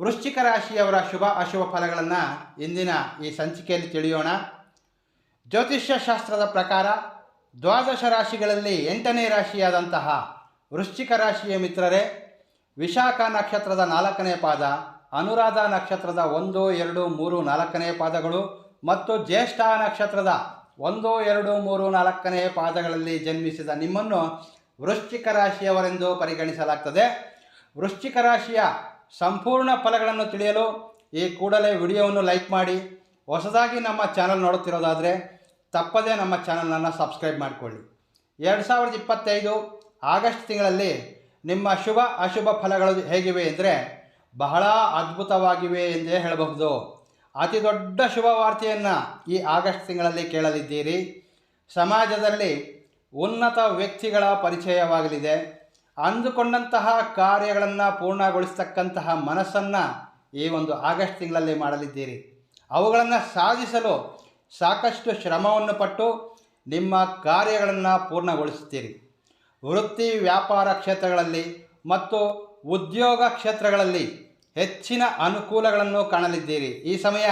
ವೃಶ್ಚಿಕ ರಾಶಿಯವರ ಶುಭ ಅಶುಭ ಫಲಗಳನ್ನು ಇಂದಿನ ಈ ಸಂಚಿಕೆಯಲ್ಲಿ ತಿಳಿಯೋಣ. ಜ್ಯೋತಿಷ್ಯ ಶಾಸ್ತ್ರದ ಪ್ರಕಾರ ದ್ವಾದಶ ರಾಶಿಗಳಲ್ಲಿ ಎಂಟನೇ ರಾಶಿಯಾದಂತಹ ವೃಶ್ಚಿಕ ರಾಶಿಯ ಮಿತ್ರರೇ, ವಿಶಾಖ ನಕ್ಷತ್ರದ ನಾಲ್ಕನೇ ಪಾದ, ಅನುರಾಧ ನಕ್ಷತ್ರದ ಒಂದು, ಎರಡು, ಮೂರು, ನಾಲ್ಕನೇ ಪಾದಗಳು ಮತ್ತು ಜ್ಯೇಷ್ಠ ನಕ್ಷತ್ರದ ಒಂದು, ಎರಡು, ಮೂರು, ನಾಲ್ಕನೇ ಪಾದಗಳಲ್ಲಿ ಜನ್ಮಿಸಿದ ನಿಮ್ಮನ್ನು ವೃಶ್ಚಿಕ ರಾಶಿಯವರೆಂದು ಪರಿಗಣಿಸಲಾಗ್ತದೆ. ವೃಶ್ಚಿಕ ರಾಶಿಯ ಸಂಪೂರ್ಣ ಫಲಗಳನ್ನು ತಿಳಿಯಲು ಈ ಕೂಡಲೇ ವಿಡಿಯೋವನ್ನು ಲೈಕ್ ಮಾಡಿ. ಹೊಸದಾಗಿ ನಮ್ಮ ಚಾನಲ್ ನೋಡುತ್ತಿರೋದಾದರೆ ತಪ್ಪದೇ ನಮ್ಮ ಚಾನಲನ್ನು ಸಬ್ಸ್ಕ್ರೈಬ್ ಮಾಡಿಕೊಳ್ಳಿ. ಎರಡು ಸಾವಿರದ ಇಪ್ಪತ್ತೈದು ಆಗಸ್ಟ್ ತಿಂಗಳಲ್ಲಿ ನಿಮ್ಮ ಶುಭ ಅಶುಭ ಫಲಗಳು ಹೇಗಿವೆ ಅಂದರೆ ಬಹಳ ಅದ್ಭುತವಾಗಿವೆ ಎಂದೇ ಹೇಳಬಹುದು. ಅತಿ ದೊಡ್ಡ ಶುಭ ವಾರ್ತೆಯನ್ನು ಈ ಆಗಸ್ಟ್ ತಿಂಗಳಲ್ಲಿ ಕೇಳಲಿದ್ದೀರಿ. ಸಮಾಜದಲ್ಲಿ ಉನ್ನತ ವ್ಯಕ್ತಿಗಳ ಪರಿಚಯವಾಗಲಿದೆ. ಅಂದುಕೊಂಡಂತಹ ಕಾರ್ಯಗಳನ್ನು ಪೂರ್ಣಗೊಳಿಸ್ತಕ್ಕಂತಹ ಮನಸ್ಸನ್ನು ಈ ಒಂದು ಆಗಸ್ಟ್ ತಿಂಗಳಲ್ಲಿ ಮಾಡಲಿದ್ದೀರಿ. ಅವುಗಳನ್ನು ಸಾಧಿಸಲು ಸಾಕಷ್ಟು ಶ್ರಮವನ್ನು ಪಟ್ಟು ನಿಮ್ಮ ಕಾರ್ಯಗಳನ್ನು ಪೂರ್ಣಗೊಳಿಸುತ್ತೀರಿ ವೃತ್ತಿ, ವ್ಯಾಪಾರ ಕ್ಷೇತ್ರಗಳಲ್ಲಿ ಮತ್ತು ಉದ್ಯೋಗ ಕ್ಷೇತ್ರಗಳಲ್ಲಿ ಹೆಚ್ಚಿನ ಅನುಕೂಲಗಳನ್ನು ಕಾಣಲಿದ್ದೀರಿ. ಈ ಸಮಯ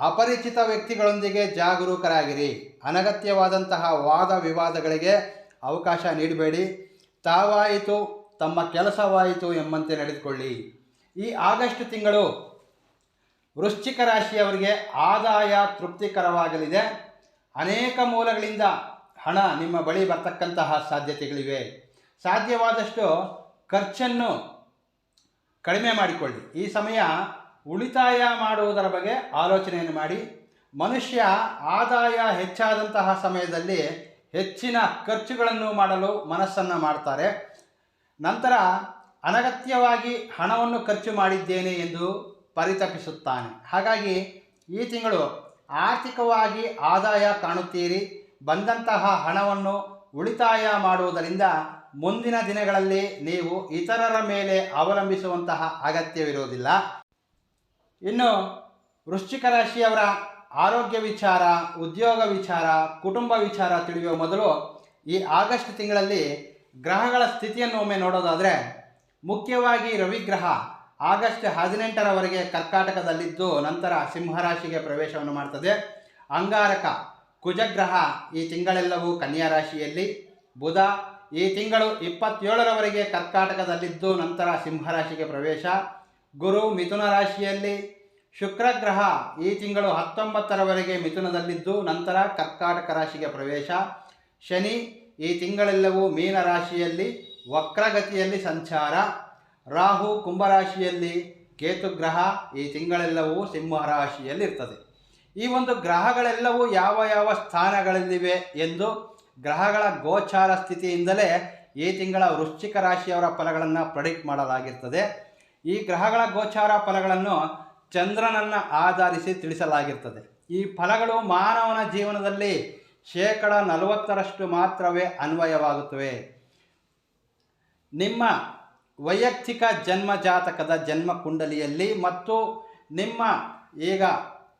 ಅಪರಿಚಿತ ವ್ಯಕ್ತಿಗಳೊಂದಿಗೆ ಜಾಗರೂಕರಾಗಿರಿ. ಅನಗತ್ಯವಾದಂತಹ ವಾದ ವಿವಾದಗಳಿಗೆ ಅವಕಾಶ ನೀಡಬೇಡಿ. ತಾವಾಯಿತು, ತಮ್ಮ ಕೆಲಸವಾಯಿತು ಎಂಬಂತೆ ನಡೆದುಕೊಳ್ಳಿ. ಈ ಆಗಸ್ಟ್ ತಿಂಗಳು ವೃಶ್ಚಿಕ ರಾಶಿಯವರಿಗೆ ಆದಾಯ ತೃಪ್ತಿಕರವಾಗಲಿದೆ. ಅನೇಕ ಮೂಲಗಳಿಂದ ಹಣ ನಿಮ್ಮ ಬಳಿ ಬರ್ತಕ್ಕಂತಹ ಸಾಧ್ಯತೆಗಳಿವೆ. ಸಾಧ್ಯವಾದಷ್ಟು ಖರ್ಚನ್ನು ಕಡಿಮೆ ಮಾಡಿಕೊಳ್ಳಿ. ಈ ಸಮಯ ಉಳಿತಾಯ ಮಾಡುವುದರ ಬಗ್ಗೆ ಆಲೋಚನೆಯನ್ನು ಮಾಡಿ. ಮನುಷ್ಯ ಆದಾಯ ಹೆಚ್ಚಾದಂತಹ ಸಮಯದಲ್ಲಿ ಹೆಚ್ಚಿನ ಖರ್ಚುಗಳನ್ನು ಮಾಡಲು ಮನಸ್ಸನ್ನು ಮಾಡ್ತಾರೆ. ನಂತರ ಅನಗತ್ಯವಾಗಿ ಹಣವನ್ನು ಖರ್ಚು ಮಾಡಿದ್ದೇನೆ ಎಂದು ಪರಿತಪಿಸುತ್ತಾನೆ. ಹಾಗಾಗಿ ಈ ತಿಂಗಳು ಆರ್ಥಿಕವಾಗಿ ಆದಾಯ ಕಾಣುತ್ತೀರಿ. ಬಂದಂತಹ ಹಣವನ್ನು ಉಳಿತಾಯ ಮಾಡುವುದರಿಂದ ಮುಂದಿನ ದಿನಗಳಲ್ಲಿ ನೀವು ಇತರರ ಮೇಲೆ ಅವಲಂಬಿಸುವಂತಹ ಅಗತ್ಯವಿರುವುದಿಲ್ಲ. ಇನ್ನು ವೃಶ್ಚಿಕ ರಾಶಿಯವರ ಆರೋಗ್ಯ ವಿಚಾರ, ಉದ್ಯೋಗ ವಿಚಾರ, ಕುಟುಂಬ ವಿಚಾರ ತಿಳಿಯುವ ಮೊದಲು ಈ ಆಗಸ್ಟ್ ತಿಂಗಳಲ್ಲಿ ಗ್ರಹಗಳ ಸ್ಥಿತಿಯನ್ನು ಒಮ್ಮೆ ನೋಡೋದಾದರೆ, ಮುಖ್ಯವಾಗಿ ರವಿಗ್ರಹ ಆಗಸ್ಟ್ ಹದಿನೆಂಟರವರೆಗೆ ಕರ್ಕಾಟಕದಲ್ಲಿದ್ದು ನಂತರ ಸಿಂಹರಾಶಿಗೆ ಪ್ರವೇಶವನ್ನು ಮಾಡ್ತದೆ. ಅಂಗಾರಕ ಕುಜಗ್ರಹ ಈ ತಿಂಗಳೆಲ್ಲವೂ ಕನ್ಯಾ ರಾಶಿಯಲ್ಲಿ. ಬುಧ ಈ ತಿಂಗಳು ಇಪ್ಪತ್ತೇಳರವರೆಗೆ ಕರ್ಕಾಟಕದಲ್ಲಿದ್ದು ನಂತರ ಸಿಂಹರಾಶಿಗೆ ಪ್ರವೇಶ. ಗುರು ಮಿಥುನ ರಾಶಿಯಲ್ಲಿ ಶುಕ್ರ ಗ್ರಹ ಈ ತಿಂಗಳು ಹತ್ತೊಂಬತ್ತರವರೆಗೆ ಮಿಥುನದಲ್ಲಿದ್ದು, ನಂತರ ಕರ್ಕಾಟಕ ರಾಶಿಗೆ ಪ್ರವೇಶ. ಶನಿ ಈ ತಿಂಗಳೆಲ್ಲವೂ ಮೀನ ರಾಶಿಯಲ್ಲಿ ವಕ್ರಗತಿಯಲ್ಲಿ ಸಂಚಾರ. ರಾಹು ಕುಂಭರಾಶಿಯಲ್ಲಿ ಕೇತು ಗ್ರಹ ಈ ತಿಂಗಳೆಲ್ಲವೂ ಸಿಂಹ ರಾಶಿಯಲ್ಲಿರ್ತದೆ. ಈ ಒಂದು ಗ್ರಹಗಳೆಲ್ಲವೂ ಯಾವ ಯಾವ ಸ್ಥಾನಗಳಲ್ಲಿವೆ ಎಂದು ಗ್ರಹಗಳ ಗೋಚಾರ ಸ್ಥಿತಿಯಿಂದಲೇ ಈ ತಿಂಗಳ ವೃಶ್ಚಿಕ ರಾಶಿಯವರ ಫಲಗಳನ್ನು ಪ್ರಡಿಕ್ಟ್ ಮಾಡಲಾಗಿರ್ತದೆ. ಈ ಗ್ರಹಗಳ ಗೋಚಾರ ಫಲಗಳನ್ನು ಚಂದ್ರನನ್ನು ಆಧರಿಸಿ ತಿಳಿಸಲಾಗಿರ್ತದೆ. ಈ ಫಲಗಳು ಮಾನವನ ಜೀವನದಲ್ಲಿ ಶೇಕಡ ನಲವತ್ತರಷ್ಟು ಮಾತ್ರವೇ ಅನ್ವಯವಾಗುತ್ತವೆ. ನಿಮ್ಮ ವೈಯಕ್ತಿಕ ಜನ್ಮ ಜಾತಕದ ಜನ್ಮ ಕುಂಡಲಿಯಲ್ಲಿ ಮತ್ತು ನಿಮ್ಮ ಈಗ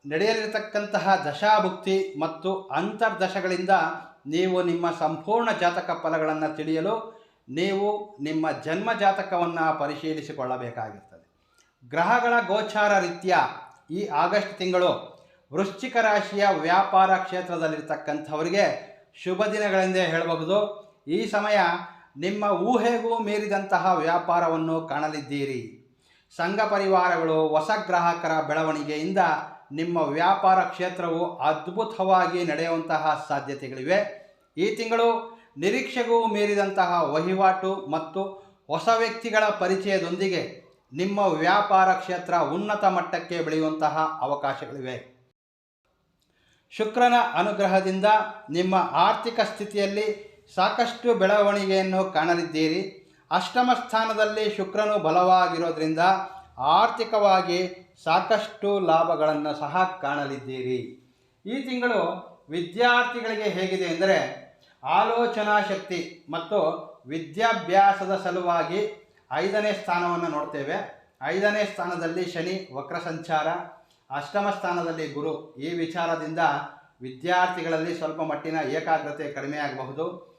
ನಡೆಯಲಿರತಕ್ಕಂತಹ ದಶಾಭುಕ್ತಿ ಮತ್ತು ಅಂತರ್ದಶಗಳಿಂದ ನೀವು ನಿಮ್ಮ ಸಂಪೂರ್ಣ ಜಾತಕ ಫಲಗಳನ್ನು ತಿಳಿಯಲು ನೀವು ನಿಮ್ಮ ಜನ್ಮ ಜಾತಕವನ್ನು ಪರಿಶೀಲಿಸಿಕೊಳ್ಳಬೇಕಾಗಿರ್ತದೆ ಗ್ರಹಗಳ ಗೋಚಾರ ರೀತಿಯ ಈ ಆಗಸ್ಟ್ ತಿಂಗಳು ವೃಶ್ಚಿಕ ರಾಶಿಯ ವ್ಯಾಪಾರ ಕ್ಷೇತ್ರದಲ್ಲಿರ್ತಕ್ಕಂಥವರಿಗೆ ಶುಭ ದಿನಗಳೆಂದೇ ಹೇಳಬಹುದು. ಈ ಸಮಯ ನಿಮ್ಮ ಊಹೆಗೂ ಮೀರಿದಂತಹ ವ್ಯಾಪಾರವನ್ನು ಕಾಣಲಿದ್ದೀರಿ. ಸಂಘ ಪರಿವಾರಗಳು ಹೊಸ ಗ್ರಾಹಕರ ಬೆಳವಣಿಗೆಯಿಂದ ನಿಮ್ಮ ವ್ಯಾಪಾರ ಕ್ಷೇತ್ರವು ಅದ್ಭುತವಾಗಿ ನಡೆಯುವಂತಹ ಸಾಧ್ಯತೆಗಳಿವೆ. ಈ ತಿಂಗಳು ನಿರೀಕ್ಷೆಗೂ ಮೀರಿದಂತಹ ವಹಿವಾಟು ಮತ್ತು ಹೊಸ ವ್ಯಕ್ತಿಗಳ ಪರಿಚಯದೊಂದಿಗೆ ನಿಮ್ಮ ವ್ಯಾಪಾರ ಕ್ಷೇತ್ರ ಉನ್ನತ ಮಟ್ಟಕ್ಕೆ ಬೆಳೆಯುವಂತಹ ಅವಕಾಶಗಳಿವೆ. ಶುಕ್ರನ ಅನುಗ್ರಹದಿಂದ ನಿಮ್ಮ ಆರ್ಥಿಕ ಸ್ಥಿತಿಯಲ್ಲಿ ಸಾಕಷ್ಟು ಬೆಳವಣಿಗೆಯನ್ನು ಕಾಣಲಿದ್ದೀರಿ. ಅಷ್ಟಮ ಸ್ಥಾನದಲ್ಲಿ ಶುಕ್ರನು ಬಲವಾಗಿರೋದ್ರಿಂದ ಆರ್ಥಿಕವಾಗಿ ಸಾಕಷ್ಟು ಲಾಭಗಳನ್ನು ಸಹ ಕಾಣಲಿದ್ದೀರಿ. ಈ ತಿಂಗಳು ವಿದ್ಯಾರ್ಥಿಗಳಿಗೆ ಹೇಗಿದೆ ಎಂದರೆ ಆಲೋಚನಾ ಶಕ್ತಿ ಮತ್ತು ವಿದ್ಯಾಭ್ಯಾಸದ ಸಲುವಾಗಿ ಐದನೇ ಸ್ಥಾನವನ್ನು ನೋಡ್ತೇವೆ. ಐದನೇ ಸ್ಥಾನದಲ್ಲಿ ಶನಿ, ವಕ್ರ ಸಂಚಾರ. ಅಷ್ಟಮ ಸ್ಥಾನದಲ್ಲಿ ಗುರು. ಈ ವಿಚಾರದಿಂದ ವಿದ್ಯಾರ್ಥಿಗಳಲ್ಲಿ ಸ್ವಲ್ಪ ಮಟ್ಟಿನ ಏಕಾಗ್ರತೆ ಕಡಿಮೆಯಾಗಬಹುದು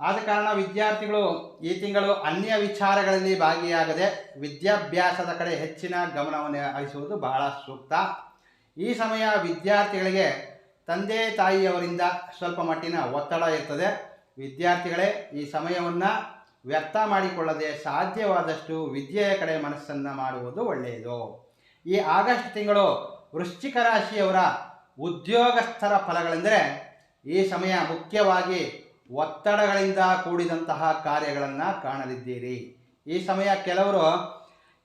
ಆದ ಕಾರಣ ವಿದ್ಯಾರ್ಥಿಗಳು ಈ ತಿಂಗಳು ಅನ್ಯ ವಿಚಾರಗಳಲ್ಲಿ ಭಾಗಿಯಾಗದೆ ವಿದ್ಯಾಭ್ಯಾಸದ ಕಡೆ ಹೆಚ್ಚಿನ ಗಮನವನ್ನು ಹರಿಸುವುದು ಬಹಳ ಸೂಕ್ತ. ಈ ಸಮಯ ವಿದ್ಯಾರ್ಥಿಗಳಿಗೆ ತಂದೆ, ತಾಯಿಯವರಿಂದ ಸ್ವಲ್ಪ ಮಟ್ಟಿನ ಒತ್ತಡ ಇರ್ತದೆ. ವಿದ್ಯಾರ್ಥಿಗಳೇ ಈ ಸಮಯವನ್ನು ವ್ಯರ್ಥ ಮಾಡಿಕೊಳ್ಳದೆ ಸಾಧ್ಯವಾದಷ್ಟು ವಿದ್ಯೆಯ ಕಡೆ ಮನಸ್ಸನ್ನು ಮಾಡುವುದು ಒಳ್ಳೆಯದು. ಈ ಆಗಸ್ಟ್ ತಿಂಗಳು ವೃಶ್ಚಿಕ ರಾಶಿಯವರ ಉದ್ಯೋಗಸ್ಥರ ಫಲಗಳೆಂದರೆ ಈ ಸಮಯ ಮುಖ್ಯವಾಗಿ ಒತ್ತಡಗಳಿಂದ ಕೂಡಿದಂತಹ ಕಾರ್ಯಗಳನ್ನು ಕಾಣಲಿದ್ದೀರಿ. ಈ ಸಮಯ ಕೆಲವರು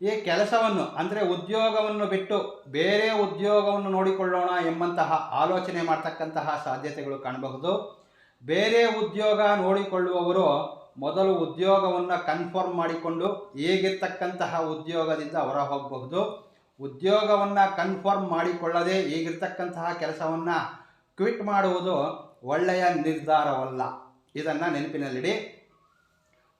ಈ ಕೆಲಸವನ್ನು, ಅಂದರೆ ಉದ್ಯೋಗವನ್ನು ಬಿಟ್ಟು ಬೇರೆ ಉದ್ಯೋಗವನ್ನು ನೋಡಿಕೊಳ್ಳೋಣ ಎಂಬಂತಹ ಆಲೋಚನೆ ಮಾಡ್ತಕ್ಕಂತಹ ಸಾಧ್ಯತೆಗಳು ಕಾಣಬಹುದು. ಬೇರೆ ಉದ್ಯೋಗ ನೋಡಿಕೊಳ್ಳುವವರು ಮೊದಲು ಉದ್ಯೋಗವನ್ನು ಕನ್ಫರ್ಮ್ ಮಾಡಿಕೊಂಡು ಹೇಗಿರ್ತಕ್ಕಂತಹ ಉದ್ಯೋಗದಿಂದ ಹೊರ ಹೋಗಬಹುದು ಉದ್ಯೋಗವನ್ನು ಕನ್ಫರ್ಮ್ ಮಾಡಿಕೊಳ್ಳದೆ ಈಗಿರ್ತಕ್ಕಂತಹ ಕೆಲಸವನ್ನು ಕ್ವಿಟ್ ಮಾಡುವುದು ಒಳ್ಳೆಯ ನಿರ್ಧಾರವಲ್ಲ. ಇದನ್ನು ನೆನಪಿನಲ್ಲಿಡಿ.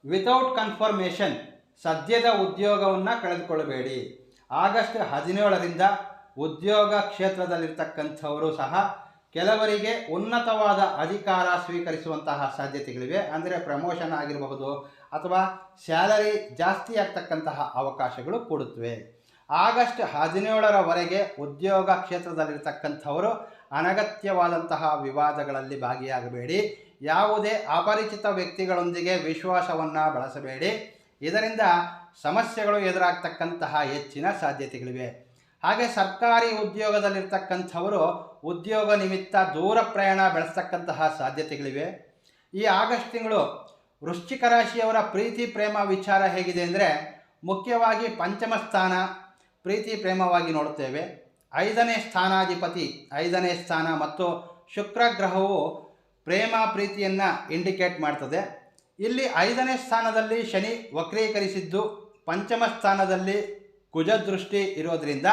ವಿತೌಟ್ ಕನ್ಫರ್ಮೇಷನ್ ಸದ್ಯದ ಉದ್ಯೋಗವನ್ನು ಕಳೆದುಕೊಳ್ಳಬೇಡಿ ಆಗಸ್ಟ್ ಹದಿನೇಳರಿಂದ ಉದ್ಯೋಗ ಕ್ಷೇತ್ರದಲ್ಲಿರ್ತಕ್ಕಂಥವರು ಸಹ ಕೆಲವರಿಗೆ ಉನ್ನತವಾದ ಅಧಿಕಾರ ಸ್ವೀಕರಿಸುವಂತಹ ಸಾಧ್ಯತೆಗಳಿವೆ. ಅಂದರೆ ಪ್ರಮೋಷನ್ ಆಗಿರಬಹುದು ಅಥವಾ ಸ್ಯಾಲರಿ ಜಾಸ್ತಿ ಆಗ್ತಕ್ಕಂತಹ ಅವಕಾಶಗಳು ಕೊಡುತ್ತವೆ. ಆಗಸ್ಟ್ ಹದಿನೇಳರವರೆಗೆ ಉದ್ಯೋಗ ಕ್ಷೇತ್ರದಲ್ಲಿರ್ತಕ್ಕಂಥವರು ಅನಗತ್ಯವಾದಂತಹ ವಿವಾದಗಳಲ್ಲಿ ಭಾಗಿಯಾಗಬೇಡಿ. ಯಾವುದೇ ಅಪರಿಚಿತ ವ್ಯಕ್ತಿಗಳೊಂದಿಗೆ ವಿಶ್ವಾಸವನ್ನು ಬಳಸಬೇಡಿ. ಇದರಿಂದ ಸಮಸ್ಯೆಗಳು ಎದುರಾಗ್ತಕ್ಕಂತಹ ಹೆಚ್ಚಿನ ಸಾಧ್ಯತೆಗಳಿವೆ. ಹಾಗೆ ಸರ್ಕಾರಿ ಉದ್ಯೋಗದಲ್ಲಿರ್ತಕ್ಕಂಥವರು ಉದ್ಯೋಗ ನಿಮಿತ್ತ ದೂರ ಪ್ರಯಾಣ ಬೆಳೆಸ್ತಕ್ಕಂತಹ ಸಾಧ್ಯತೆಗಳಿವೆ. ಈ ಆಗಸ್ಟ್ ತಿಂಗಳು ವೃಶ್ಚಿಕ ರಾಶಿಯವರ ಪ್ರೀತಿ ಪ್ರೇಮ ವಿಚಾರ ಹೇಗಿದೆ ಅಂದರೆ ಮುಖ್ಯವಾಗಿ ಪಂಚಮ ಸ್ಥಾನ ಪ್ರೀತಿ ಪ್ರೇಮವಾಗಿ ನೋಡುತ್ತೇವೆ. ಐದನೇ ಸ್ಥಾನಾಧಿಪತಿ, ಐದನೇ ಸ್ಥಾನ ಮತ್ತು ಶುಕ್ರ ಗ್ರಹವು ಪ್ರೇಮ ಪ್ರೀತಿಯನ್ನು ಇಂಡಿಕೇಟ್ ಮಾಡ್ತದೆ. ಇಲ್ಲಿ ಐದನೇ ಸ್ಥಾನದಲ್ಲಿ ಶನಿ ವಕ್ರೀಕರಿಸಿದ್ದು, ಪಂಚಮ ಸ್ಥಾನದಲ್ಲಿ ಕುಜದೃಷ್ಟಿ ಇರೋದರಿಂದ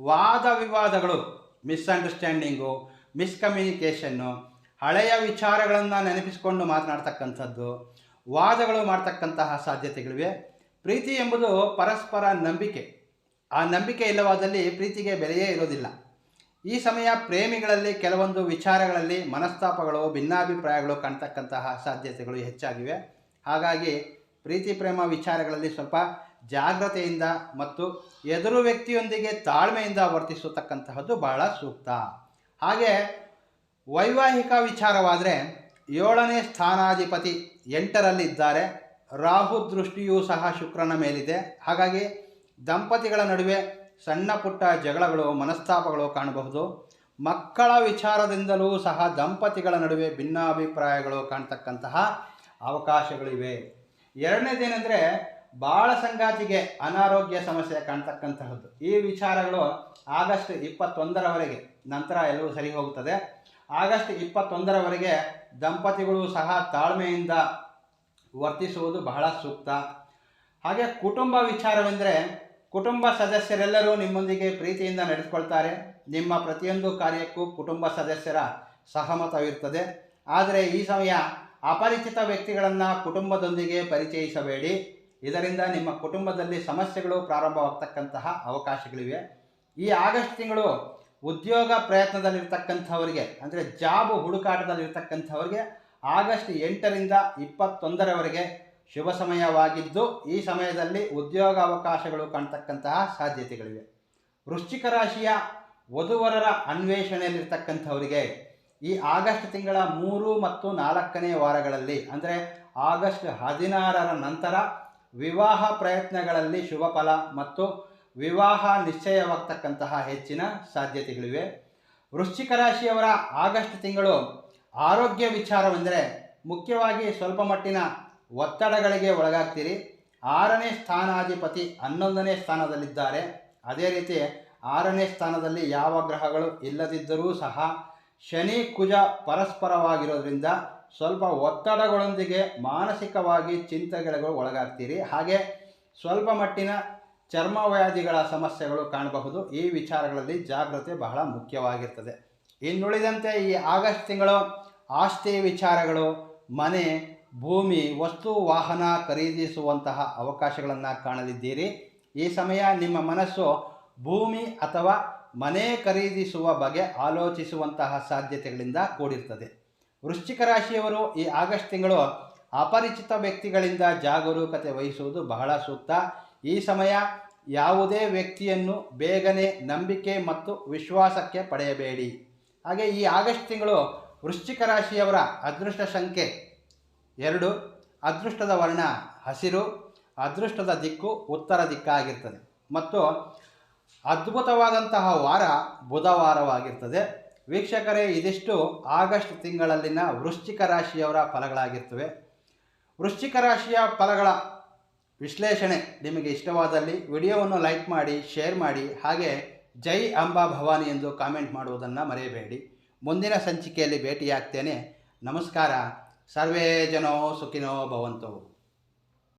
ವಾದ ವಿವಾದಗಳು ಮಿಸ್ಅಂಡರ್ಸ್ಟ್ಯಾಂಡಿಂಗು ಮಿಸ್ಕಮ್ಯುನಿಕೇಷನ್ನು ಹಳೆಯ ವಿಚಾರಗಳನ್ನು ನೆನಪಿಸಿಕೊಂಡು ಮಾತನಾಡ್ತಕ್ಕಂಥದ್ದು, ವಾದಗಳು ಮಾಡ್ತಕ್ಕಂತಹ ಸಾಧ್ಯತೆಗಳಿವೆ. ಪ್ರೀತಿ ಎಂಬುದು ಪರಸ್ಪರ ನಂಬಿಕೆ. ಆ ನಂಬಿಕೆ ಇಲ್ಲವಾದಲ್ಲಿ ಪ್ರೀತಿಗೆ ಬೆಲೆಯೇ ಇರೋದಿಲ್ಲ. ಈ ಸಮಯ ಪ್ರೇಮಿಗಳಲ್ಲಿ ಕೆಲವೊಂದು ವಿಚಾರಗಳಲ್ಲಿ ಮನಸ್ತಾಪಗಳು, ಭಿನ್ನಾಭಿಪ್ರಾಯಗಳು ಕಾಣ್ತಕ್ಕಂತಹ ಸಾಧ್ಯತೆಗಳು ಹೆಚ್ಚಾಗಿವೆ. ಹಾಗಾಗಿ ಪ್ರೀತಿ, ಪ್ರೇಮ ವಿಚಾರಗಳಲ್ಲಿ ಸ್ವಲ್ಪ ಜಾಗ್ರತೆಯಿಂದ ಮತ್ತು ಎದುರು ವ್ಯಕ್ತಿಯೊಂದಿಗೆ ತಾಳ್ಮೆಯಿಂದ ವರ್ತಿಸತಕ್ಕಂತಹದ್ದು ಬಹಳ ಸೂಕ್ತ. ಹಾಗೆ ವೈವಾಹಿಕ ವಿಚಾರವಾದರೆ ಏಳನೇ ಸ್ಥಾನಾಧಿಪತಿ ಎಂಟರಲ್ಲಿದ್ದಾರೆ. ರಾಹು ದೃಷ್ಟಿಯೂ ಸಹ ಶುಕ್ರನ ಮೇಲಿದೆ. ಹಾಗಾಗಿ ದಂಪತಿಗಳ ನಡುವೆ ಸಣ್ಣ ಪುಟ್ಟ ಜಗಳಗಳು, ಮನಸ್ತಾಪಗಳು ಕಾಣಬಹುದು. ಮಕ್ಕಳ ವಿಚಾರದಿಂದಲೂ ಸಹ ದಂಪತಿಗಳ ನಡುವೆ ಭಿನ್ನಾಭಿಪ್ರಾಯಗಳು ಕಾಣ್ತಕ್ಕಂತಹ ಅವಕಾಶಗಳಿವೆ. ಎರಡನೇದೇನೆಂದರೆ ಬಾಳ ಸಂಗಾತಿಗೆ ಅನಾರೋಗ್ಯ ಸಮಸ್ಯೆ ಕಾಣ್ತಕ್ಕಂತಹದ್ದು. ಈ ವಿಚಾರಗಳು ಆಗಸ್ಟ್ ಇಪ್ಪತ್ತೊಂದರವರೆಗೆ ನಂತರ ಎಲ್ಲವೂ ಸರಿ ಹೋಗುತ್ತದೆ. ಆಗಸ್ಟ್ ಇಪ್ಪತ್ತೊಂದರವರೆಗೆ ದಂಪತಿಗಳು ಸಹ ತಾಳ್ಮೆಯಿಂದ ವರ್ತಿಸುವುದು ಬಹಳ ಸೂಕ್ತ. ಹಾಗೆ ಕುಟುಂಬ ವಿಚಾರವೆಂದರೆ ಕುಟುಂಬ ಸದಸ್ಯರೆಲ್ಲರೂ ನಿಮ್ಮೊಂದಿಗೆ ಪ್ರೀತಿಯಿಂದ ನಡೆಸ್ಕೊಳ್ತಾರೆ ನಿಮ್ಮ ಪ್ರತಿಯೊಂದು ಕಾರ್ಯಕ್ಕೂ ಕುಟುಂಬ ಸದಸ್ಯರ ಸಹಮತವಿರ್ತದೆ. ಆದರೆ ಈ ಸಮಯ ಅಪರಿಚಿತ ವ್ಯಕ್ತಿಗಳನ್ನು ಕುಟುಂಬದೊಂದಿಗೆ ಪರಿಚಯಿಸಬೇಡಿ. ಇದರಿಂದ ನಿಮ್ಮ ಕುಟುಂಬದಲ್ಲಿ ಸಮಸ್ಯೆಗಳು ಪ್ರಾರಂಭವಾಗ್ತಕ್ಕಂತಹ ಅವಕಾಶಗಳಿವೆ. ಈ ಆಗಸ್ಟ್ ತಿಂಗಳು ಉದ್ಯೋಗ ಪ್ರಯತ್ನದಲ್ಲಿರ್ತಕ್ಕಂಥವರಿಗೆ, ಅಂದರೆ ಜಾಬ್ ಹುಡುಕಾಟದಲ್ಲಿರ್ತಕ್ಕಂಥವರಿಗೆ ಆಗಸ್ಟ್ ಎಂಟರಿಂದ ಇಪ್ಪತ್ತೊಂದರವರೆಗೆ ಶುಭ ಸಮಯವಾಗಿದ್ದು, ಈ ಸಮಯದಲ್ಲಿ ಉದ್ಯೋಗ ಅವಕಾಶಗಳು ಕಾಣ್ತಕ್ಕಂತಹ ಸಾಧ್ಯತೆಗಳಿವೆ. ವೃಶ್ಚಿಕ ರಾಶಿಯ ವಧುವರರ ಅನ್ವೇಷಣೆಯಲ್ಲಿರ್ತಕ್ಕಂಥವರಿಗೆ ಈ ಆಗಸ್ಟ್ ತಿಂಗಳ ಮೂರು ಮತ್ತು ನಾಲ್ಕನೇ ವಾರಗಳಲ್ಲಿ, ಅಂದರೆ ಆಗಸ್ಟ್ ಹದಿನಾರರ ನಂತರ ವಿವಾಹ ಪ್ರಯತ್ನಗಳಲ್ಲಿ ಶುಭ ಫಲ ಮತ್ತು ವಿವಾಹ ನಿಶ್ಚಯವಾಗ್ತಕ್ಕಂತಹ ಹೆಚ್ಚಿನ ಸಾಧ್ಯತೆಗಳಿವೆ. ವೃಶ್ಚಿಕ ರಾಶಿಯವರ ಆಗಸ್ಟ್ ತಿಂಗಳು ಆರೋಗ್ಯ ವಿಚಾರವೆಂದರೆ ಮುಖ್ಯವಾಗಿ ಸ್ವಲ್ಪ ಮಟ್ಟಿನ ಒತ್ತಡಗಳಿಗೆ ಒಳಗಾಗ್ತೀರಿ. ಆರನೇ ಸ್ಥಾನಾಧಿಪತಿ ಹನ್ನೊಂದನೇ ಸ್ಥಾನದಲ್ಲಿದ್ದಾರೆ. ಅದೇ ರೀತಿ ಆರನೇ ಸ್ಥಾನದಲ್ಲಿ ಯಾವ ಗ್ರಹಗಳು ಇಲ್ಲದಿದ್ದರೂ ಸಹ ಶನಿ, ಕುಜ ಪರಸ್ಪರವಾಗಿರೋದ್ರಿಂದ ಸ್ವಲ್ಪ ಒತ್ತಡಗಳೊಂದಿಗೆ ಮಾನಸಿಕವಾಗಿ ಚಿಂತೆಗಳಿಗೆ ಒಳಗಾಗ್ತೀರಿ. ಹಾಗೆ ಸ್ವಲ್ಪ ಮಟ್ಟಿನ ಚರ್ಮವ್ಯಾಧಿಗಳ ಸಮಸ್ಯೆಗಳು ಕಾಣಬಹುದು. ಈ ವಿಚಾರಗಳಲ್ಲಿ ಜಾಗ್ರತೆ ಬಹಳ ಮುಖ್ಯವಾಗಿರ್ತದೆ. ಇನ್ನುಳಿದಂತೆ ಈ ಆಗಸ್ಟ್ ತಿಂಗಳು ಆಸ್ತಿ ವಿಚಾರಗಳು, ಮನೆ, ಭೂಮಿ, ವಸ್ತು, ವಾಹನ ಖರೀದಿಸುವಂತಹ ಅವಕಾಶಗಳನ್ನು ಕಾಣಲಿದ್ದೀರಿ. ಈ ಸಮಯ ನಿಮ್ಮ ಮನಸ್ಸು ಭೂಮಿ ಅಥವಾ ಮನೆ ಖರೀದಿಸುವ ಬಗ್ಗೆ ಆಲೋಚಿಸುವಂತಹ ಸಾಧ್ಯತೆಗಳಿಂದ ಕೂಡಿರ್ತದೆ. ವೃಶ್ಚಿಕ ರಾಶಿಯವರು ಈ ಆಗಸ್ಟ್ ತಿಂಗಳು ಅಪರಿಚಿತ ವ್ಯಕ್ತಿಗಳಿಂದ ಜಾಗರೂಕತೆ ವಹಿಸುವುದು ಬಹಳ ಸೂಕ್ತ. ಈ ಸಮಯ ಯಾವುದೇ ವ್ಯಕ್ತಿಯನ್ನು ಬೇಗನೆ ನಂಬಿಕೆ ಮತ್ತು ವಿಶ್ವಾಸಕ್ಕೆ ಪಡೆಯಬೇಡಿ. ಹಾಗೆ ಈ ಆಗಸ್ಟ್ ತಿಂಗಳು ವೃಶ್ಚಿಕ ರಾಶಿಯವರ ಅದೃಷ್ಟ ಸಂಖ್ಯೆ ಎರಡು. ಅದೃಷ್ಟದ ವರ್ಣ ಹಸಿರು, ಅದೃಷ್ಟದ ದಿಕ್ಕು ಉತ್ತರ ದಿಕ್ಕಾಗಿರ್ತದೆ ಮತ್ತು ಅದ್ಭುತವಾದಂತಹ ವಾರ ಬುಧವಾರವಾಗಿರ್ತದೆ. ವೀಕ್ಷಕರೇ, ಇದಿಷ್ಟು ಆಗಸ್ಟ್ ತಿಂಗಳಲ್ಲಿನ ವೃಶ್ಚಿಕ ರಾಶಿಯವರ ಫಲಗಳಾಗಿರ್ತವೆ. ವೃಶ್ಚಿಕ ರಾಶಿಯ ಫಲಗಳ ವಿಶ್ಲೇಷಣೆ ನಿಮಗೆ ಇಷ್ಟವಾದಲ್ಲಿ ವಿಡಿಯೋವನ್ನು ಲೈಕ್ ಮಾಡಿ, ಶೇರ್ ಮಾಡಿ, ಹಾಗೆ ಜೈ ಅಂಬಾ ಭವಾನಿ ಎಂದು ಕಾಮೆಂಟ್ ಮಾಡುವುದನ್ನು ಮರೆಯಬೇಡಿ. ಮುಂದಿನ ಸಂಚಿಕೆಯಲ್ಲಿ ಭೇಟಿಯಾಗ್ತೇನೆ. ನಮಸ್ಕಾರ. ಸರ್ವೇ ಜನೋ ಸುಖಿನೋ ಭವಂತು.